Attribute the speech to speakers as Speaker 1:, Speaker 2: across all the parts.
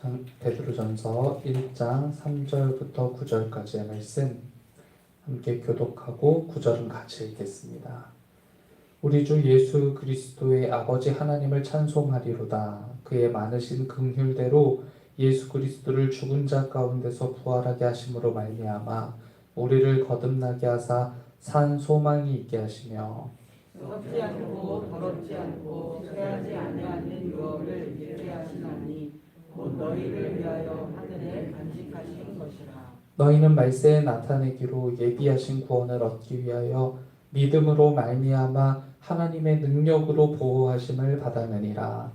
Speaker 1: 전- 베드로전서 1장 3절부터 9절까지의 말씀 함께 교독하고 9절은 같이 읽겠습니다. 우리 주 예수 그리스도의 아버지 하나님을 찬송하리로다. 그의 많으신 긍휼대로 예수 그리스도를 죽은 자 가운데서 부활하게 하심으로 말미암아 우리를 거듭나게 하사 산 소망이 있게 하시며
Speaker 2: 썩지 않고 더럽지 않고 쇠하지 아니하는 유업을 믿게 하시나니 곧 너희를 위하여 하늘에 간직하신 것이라.
Speaker 1: 너희는 말세에 나타내기로 예비하신 구원을 얻기 위하여 믿음으로 말미암아 하나님의 능력으로 보호하심을 받았느니라.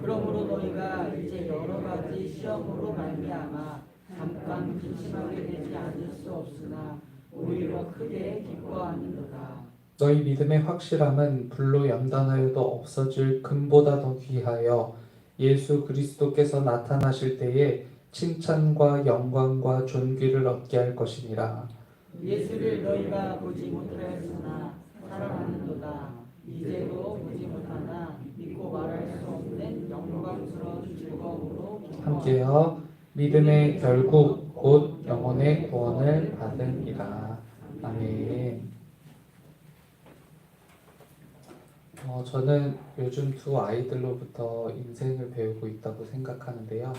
Speaker 2: 그러므로 너희가 이제 여러 가지 시험으로 말미암아 잠깐 기침하게 되지 않을 수 없으나 오히려 크게 기뻐하는도다.
Speaker 1: 너희 믿음의 확실함은 불로 연단하여도 없어질 금보다 더 귀하여 예수 그리스도께서 나타나실 때에 칭찬과 영광과 존귀를 얻게 할 것이니라.
Speaker 2: 예수를 너희가 보지 못하였으나 사랑하는도다. 이제도 보지 못하나 믿고 말할 수 없는 영광스러운 즐거움으로
Speaker 1: 함께여 믿음의 결국 곧 영혼의 구원을 받으리라. 아멘. 어, 저는 요즘 두 아이들로부터 인생을 배우고 있다고 생각하는데요.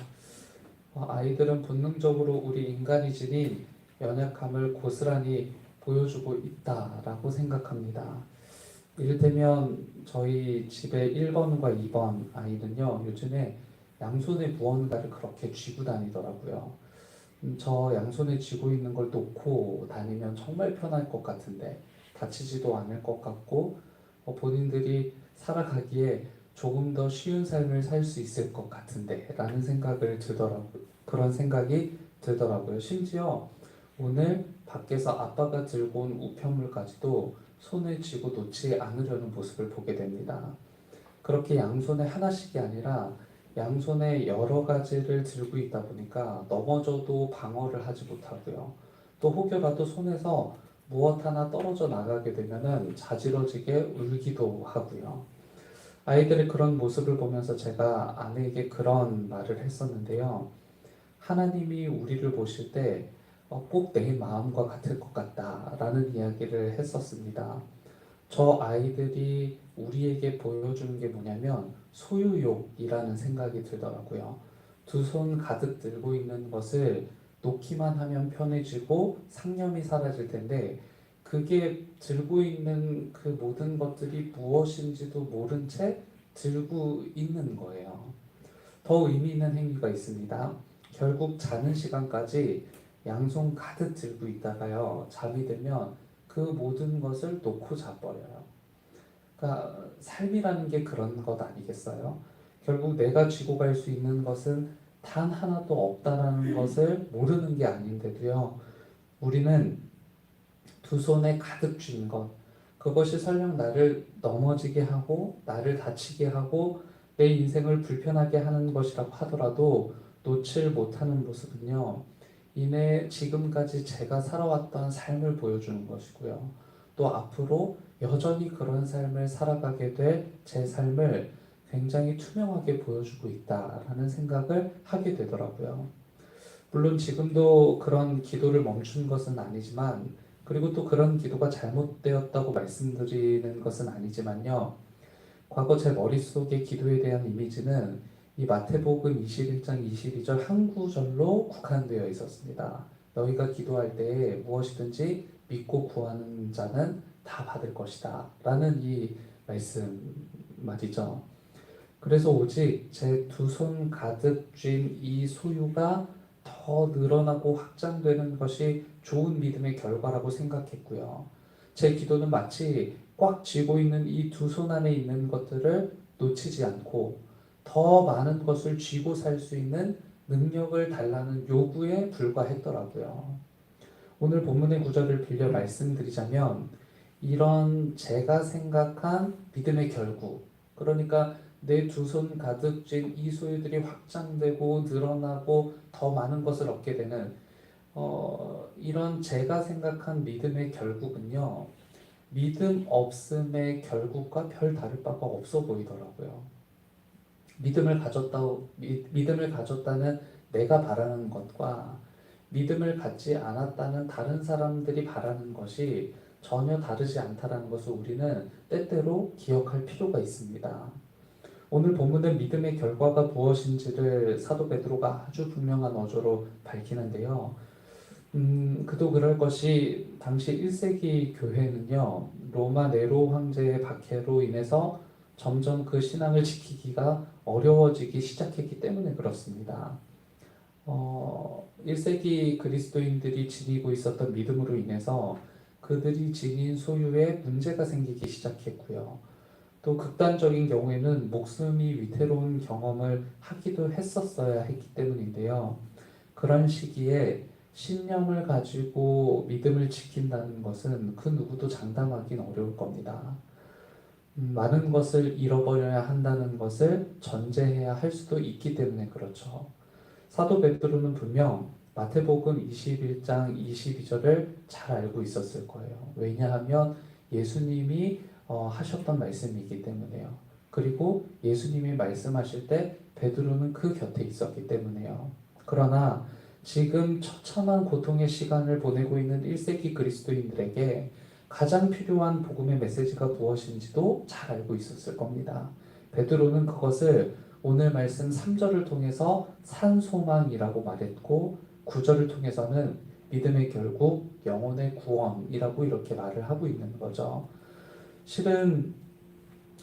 Speaker 1: 어, 아이들은 본능적으로 우리 인간이 지닌 연약함을 고스란히 보여주고 있다라고 생각합니다. 이를테면 저희 집의 1번과 2번 아이는요, 요즘에 양손에 무언가를 그렇게 쥐고 다니더라고요. 음, 저 양손에 쥐고 있는 걸 놓고 다니면 정말 편할 것 같은데 다치지도 않을 것 같고 어, 본인들이 살아가기에 조금 더 쉬운 삶을 살 수 있을 것 같은데 라는 생각을 들더라고요. 그런 생각이 들더라고요. 심지어 오늘 밖에서 아빠가 들고 온 우편물까지도 손에 쥐고 놓지 않으려는 모습을 보게 됩니다. 그렇게 양손에 하나씩이 아니라 양손에 여러 가지를 들고 있다 보니까 넘어져도 방어를 하지 못하고요. 또 혹여라도 손에서 무엇 하나 떨어져 나가게 되면은 자지러지게 울기도 하고요. 아이들의 그런 모습을 보면서 제가 아내에게 그런 말을 했었는데요. 하나님이 우리를 보실 때 어, 꼭내 마음과 같을 것 같다라는 이야기를 했었습니다. 저 아이들이 우리에게 보여주는 게 뭐냐면 소유욕이라는 생각이 들더라고요. 두 손 가득 들고 있는 것을 놓기만 하면 편해지고 상념이 사라질 텐데 그게 들고 있는 그 모든 것들이 무엇인지도 모른 채 들고 있는 거예요. 더 의미 있는 행위가 있습니다. 결국 자는 시간까지 양손 가득 들고 있다가요. 잠이 들면 그 모든 것을 놓고 자버려요. 그러니까 삶이라는 게 그런 것 아니겠어요? 결국 내가 쥐고 갈 수 있는 것은 단 하나도 없다라는 것을 모르는 게 아닌데도요. 우리는 두 손에 가득 쥔 것, 그것이 설령 나를 넘어지게 하고 나를 다치게 하고 내 인생을 불편하게 하는 것이라고 하더라도 놓칠 못하는 모습은요. 이내 지금까지 제가 살아왔던 삶을 보여주는 것이고요. 또 앞으로 여전히 그런 삶을 살아가게 될 제 삶을 굉장히 투명하게 보여주고 있다라는 생각을 하게 되더라고요. 물론 지금도 그런 기도를 멈춘 것은 아니지만 그리고 또 그런 기도가 잘못되었다고 말씀드리는 것은 아니지만요. 과거 제 머릿속의 기도에 대한 이미지는 이 마태복음 21장 22절 한 구절로 국한되어 있었습니다. 너희가 기도할 때 무엇이든지 믿고 구하는 자는 다 받을 것이다. 라는 이 말씀 말이죠. 그래서 오직 제 두 손 가득 쥔 이 소유가 더 늘어나고 확장되는 것이 좋은 믿음의 결과라고 생각했고요. 제 기도는 마치 꽉 쥐고 있는 이 두 손 안에 있는 것들을 놓치지 않고 더 많은 것을 쥐고 살 수 있는 능력을 달라는 요구에 불과했더라고요. 오늘 본문의 구절을 빌려 말씀드리자면 이런 제가 생각한 믿음의 결국 그러니까 내 두 손 가득 쥔 이 소유들이 확장되고 늘어나고 더 많은 것을 얻게 되는 어, 이런 제가 생각한 믿음의 결국은요 믿음 없음의 결국과 별 다를 바가 없어 보이더라고요. 믿음을 가졌다 미- 믿음을 가졌다는 내가 바라는 것과 믿음을 갖지 않았다는 다른 사람들이 바라는 것이 전혀 다르지 않다라는 것을 우리는 때때로 기억할 필요가 있습니다. 오늘 본문은 믿음의 결과가 무엇인지를 사도 베드로가 아주 분명한 어조로 밝히는데요. 음, 그도 그럴 것이 당시 1세기 교회는요. 로마 네로 황제의 박해로 인해서 점점 그 신앙을 지키기가 어려워지기 시작했기 때문에 그렇습니다. 어, 1세기 그리스도인들이 지니고 있었던 믿음으로 인해서 그들이 지닌 소유에 문제가 생기기 시작했고요. 또 극단적인 경우에는 목숨이 위태로운 경험을 하기도 했었어야 했기 때문인데요. 그런 시기에 신념을 가지고 믿음을 지킨다는 것은 그 누구도 장담하기는 어려울 겁니다. 음, 많은 것을 잃어버려야 한다는 것을 전제해야 할 수도 있기 때문에 그렇죠. 사도 베드로는 분명 마태복음 21장 22절을 잘 알고 있었을 거예요. 왜냐하면 예수님이 어, 하셨던 말씀이기 때문에요. 그리고 예수님이 말씀하실 때 베드로는 그 곁에 있었기 때문에요. 그러나 지금 처참한 고통의 시간을 보내고 있는 1세기 그리스도인들에게 가장 필요한 복음의 메시지가 무엇인지도 잘 알고 있었을 겁니다. 베드로는 그것을 오늘 말씀 3절을 통해서 산소망이라고 말했고 9절을 통해서는 믿음의 결국 영혼의 구원이라고 이렇게 말을 하고 있는 거죠. 실은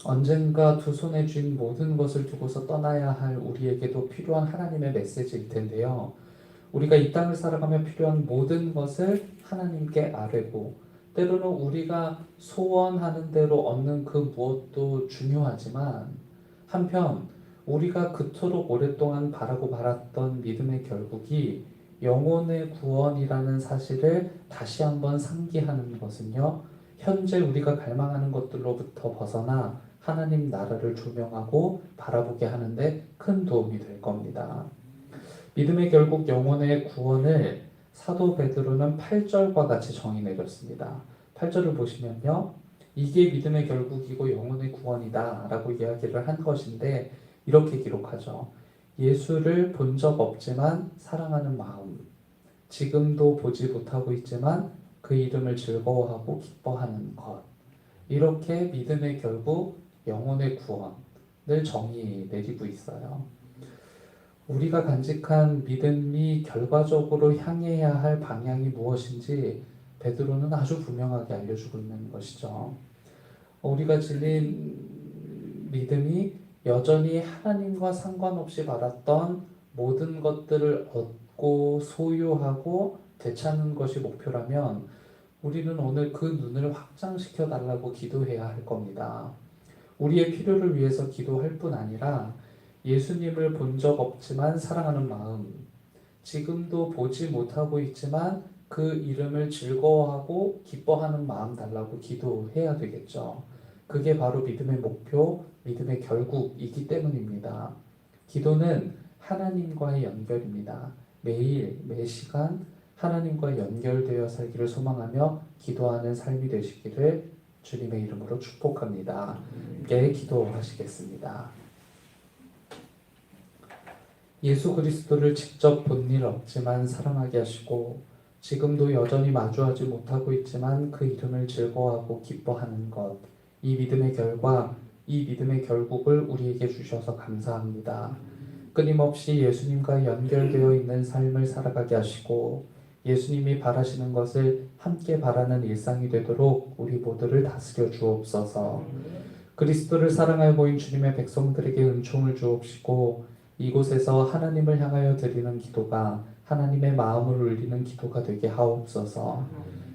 Speaker 1: 언젠가 두 손에 쥔 모든 것을 두고서 떠나야 할 우리에게도 필요한 하나님의 메시지일 텐데요. 우리가 이 땅을 살아가며 필요한 모든 것을 하나님께 아뢰고 때로는 우리가 소원하는 대로 얻는 그 무엇도 중요하지만 한편 우리가 그토록 오랫동안 바라고 바랐던 믿음의 결국이 영혼의 구원이라는 사실을 다시 한번 상기하는 것은요. 현재 우리가 갈망하는 것들로부터 벗어나 하나님 나라를 조명하고 바라보게 하는데 큰 도움이 될 겁니다. 믿음의 결국 영혼의 구원을 사도 베드로는 8절과 같이 정의 내렸습니다. 8절을 보시면요. 이게 믿음의 결국이고 영혼의 구원이다 라고 이야기를 한 것인데 이렇게 기록하죠. 예수를 본 적 없지만 사랑하는 마음 지금도 보지 못하고 있지만 그 이름을 즐거워하고 기뻐하는 것 이렇게 믿음의 결국 영혼의 구원을 정의 내리고 있어요. 우리가 간직한 믿음이 결과적으로 향해야 할 방향이 무엇인지 베드로는 아주 분명하게 알려주고 있는 것이죠. 우리가 질린 믿음이 여전히 하나님과 상관없이 받았던 모든 것들을 얻고 소유하고 되찾는 것이 목표라면 우리는 오늘 그 눈을 확장시켜 달라고 기도해야 할 겁니다. 우리의 필요를 위해서 기도할 뿐 아니라 예수님을 본 적 없지만 사랑하는 마음, 지금도 보지 못하고 있지만 그 이름을 즐거워하고 기뻐하는 마음 달라고 기도해야 되겠죠. 그게 바로 믿음의 목표, 믿음의 결국이기 때문입니다. 기도는 하나님과의 연결입니다. 매일, 매 시간 하나님과 연결되어 살기를 소망하며 기도하는 삶이 되시기를 주님의 이름으로 축복합니다. 함께 기도하시겠습니다. 예수 그리스도를 직접 본 일 없지만 사랑하게 하시고 지금도 여전히 마주하지 못하고 있지만 그 이름을 즐거워하고 기뻐하는 것, 이 믿음의 결과, 이 믿음의 결국을 우리에게 주셔서 감사합니다. 끊임없이 예수님과 연결되어 있는 삶을 살아가게 하시고 예수님이 바라시는 것을 함께 바라는 일상이 되도록 우리 모두를 다스려 주옵소서. 그리스도를 사랑하여 보인 주님의 백성들에게 은총을 주옵시고 이곳에서 하나님을 향하여 드리는 기도가 하나님의 마음을 울리는 기도가 되게 하옵소서.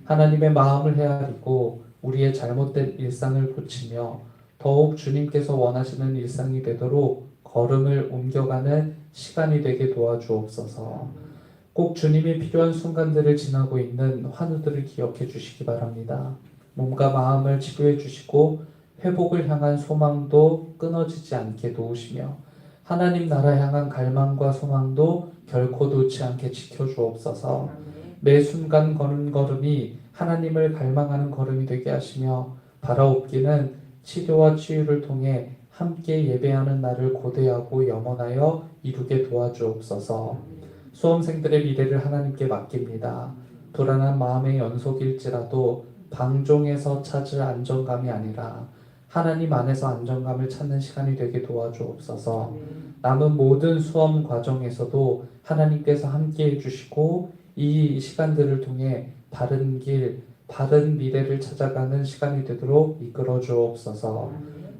Speaker 1: 하나님의 마음을 헤아리고 우리의 잘못된 일상을 고치며 더욱 주님께서 원하시는 일상이 되도록 걸음을 옮겨가는 시간이 되게 도와주옵소서. 꼭 주님이 필요한 순간들을 지나고 있는 환우들을 기억해 주시기 바랍니다. 몸과 마음을 치료해 주시고 회복을 향한 소망도 끊어지지 않게 도우시며 하나님 나라 향한 갈망과 소망도 결코 놓지 않게 지켜주옵소서. 매 순간 거는 걸음이 하나님을 갈망하는 걸음이 되게 하시며 바라옵기는 치료와 치유를 통해 함께 예배하는 날을 고대하고 염원하여 이루게 도와주옵소서. 수험생들의 미래를 하나님께 맡깁니다. 불안한 마음의 연속일지라도 방종에서 찾을 안정감이 아니라 하나님 안에서 안정감을 찾는 시간이 되게 도와주옵소서. 남은 모든 수험 과정에서도 하나님께서 함께 해주시고 이 시간들을 통해 바른 길, 바른 미래를 찾아가는 시간이 되도록 이끌어 주옵소서.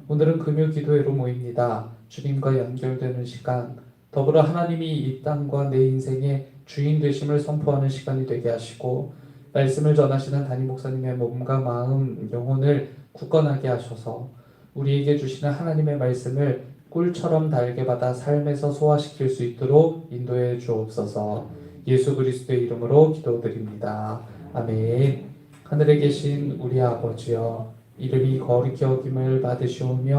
Speaker 1: 오늘은 금요 기도회로 모입니다. 주님과 연결되는 시간, 더불어 하나님이 이 땅과 내 인생의 주인 되심을 선포하는 시간이 되게 하시고 말씀을 전하시는 담임 목사님의 몸과 마음, 영혼을 굳건하게 하셔서 우리에게 주시는 하나님의 말씀을 꿀처럼 달게 받아 삶에서 소화시킬 수 있도록 인도해 주옵소서. 예수 그리스도의 이름으로 기도드립니다. 아멘. 하늘에 계신 우리 아버지여 이름이 거룩히 여김을 받으시오며